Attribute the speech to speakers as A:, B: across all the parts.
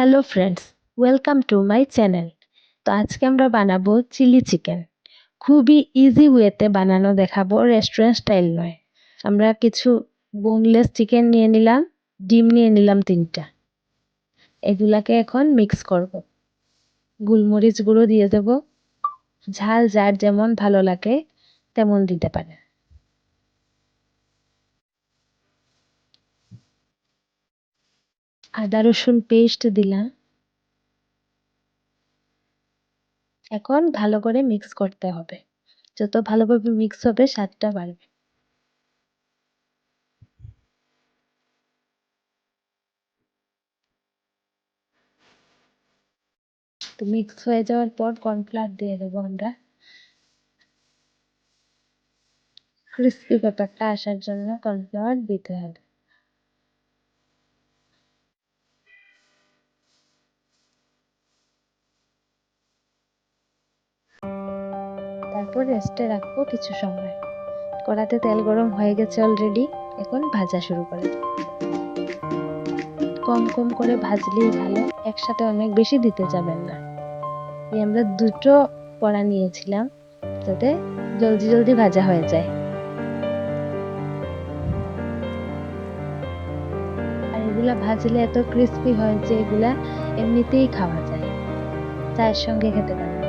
A: Hello friends welcome to my channel তো আজকে আমরা বানাবো চিলি চিকেন খুবই ইজি ওয়েতে বানানো দেখাবো রেস্টুরেন্ট স্টাইল নয়। আমরা কিছু বোনলেস চিকেন নিয়ে নিলাম, ডিম নিয়ে নিলাম তিনটা। এগুলাকে এখন মিক্স করব। গোলমরিচ গুঁড়ো দিয়ে দেব। ঝাল যার যেমন ভালো লাগে, তেমন দিতে পারে। আদা, রসুন পেস্ট দিলাম। এখন ভালো করে মিক্স করতে হবে। যত ভালোভাবে মিক্স হবে, স্বাদটা বাড়বে। তো মিক্স হয়ে যাওয়ার পর কর্নফ্লাওয়ার দিয়ে দেবো আমরা। ক্রিস্পি ব্যাপারটা আসার জন্য কর্নফ্লাওয়ার দিতে হবে। তারপর রেস্টে রাখব কিছু সময়। কড়াতে তেল গরম হয়ে গেছে অলরেডি এখন ভাজা শুরু করে কম কম করে ভাজলেই ভালো, একসাথে অনেক বেশি দিতে যাবেন না। আমরা দুটো পড়া নিয়েছিলাম, যাতে জলদি জলদি ভাজা হয়ে যায়। আর এগুলা ভাজলে এত ক্রিস্পি হয় যে এগুলা এমনিতেই খাওয়া যায়। চায়ের সঙ্গে খেতে পারে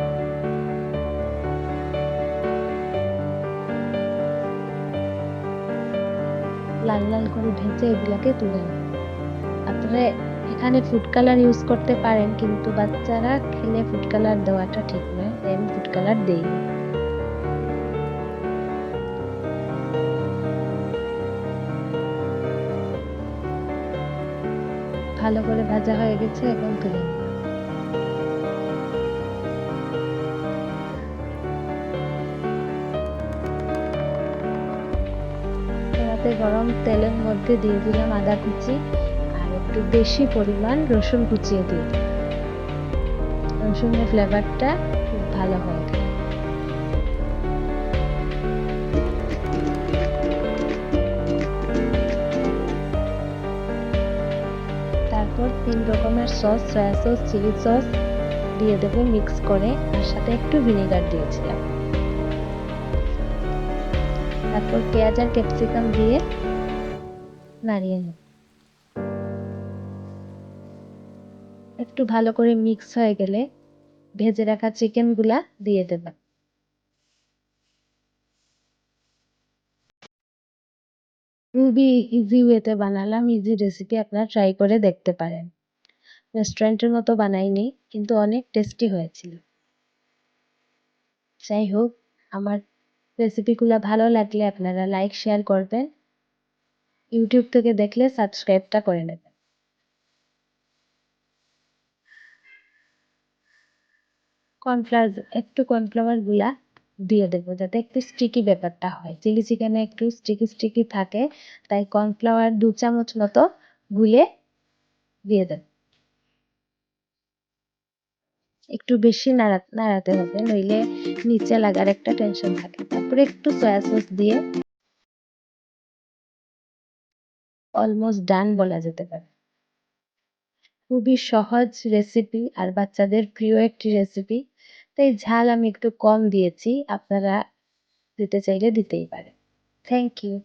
A: লাল লাল করে ভেজে এগুলাকে তুলে নেব আপনারা এখানে ফুড কালার ইউজ করতে পারেন, কিন্তু বাচ্চারা খেলে ফুড কালার দেওয়াটা ঠিক নয় তাই আমি ফুড কালার দেই। ভালো করে ভাজা হয়ে গেছে, এখন তুলে নিই। কড়াতে গরম তেলের মধ্যে দিয়ে দিলাম আদা কুচি আর একটু বেশি পরিমাণ রসুন কুচিয়ে দিলাম। রসুনের ফ্লেভারটা খুব ভালো হয় তারপর তিন রকমের sauce soya sauce chilli sauce দিয়ে দেবো মিক্স করে। আর সাথে একটু ভিনেগার দিয়েছিলাম। তারপর পেঁয়াজ আর ক্যাপসিকাম দিয়ে নাড়িয়ে নেব। একটু ভালো করে মিক্স হয়ে গেলে ভেজে রাখা চিকেনগুলা দিয়ে দেব। খুবই ইজি ওয়েতে বানালাম ইজি রেসিপি আপনারা ট্রাই করে দেখতে পারেন। রেস্টুরেন্টের মতো বানাইনি, কিন্তু অনেক টেস্টি হয়েছিল। যাই হোক, আমার রেসিপিগুলো ভালো লাগলে আপনারা লাইক, শেয়ার করবেন। ইউটিউব থেকে দেখলে সাবস্ক্রাইবটা করে নেবেন। কর্নফ্লাওয়ার, একটু কর্নফ্লাওয়ারগুলা দিয়ে দেবো যাতে একটু স্টিকি ব্যাপারটা হয়। চিলি চিকেনে একটু স্টিকি স্টিকি থাকে, তাই কর্নফ্লাওয়ার দু চামচ মতো গুলে দিয়ে দেব। একটু বেশি নাড়া, নাড়াতে হবে, নইলে নিচে লাগার একটা টেনশন থাকে। তারপরে একটু সয়া সস দিয়ে অলমোস্ট ডান বলা যেতে পারে। খুবই সহজ রেসিপি আর বাচ্চাদের প্রিয় একটি রেসিপি তাই ঝাল আমি একটু কম দিয়েছি, আপনারা দিতে চাইলে দিতেই পারেন। Thank you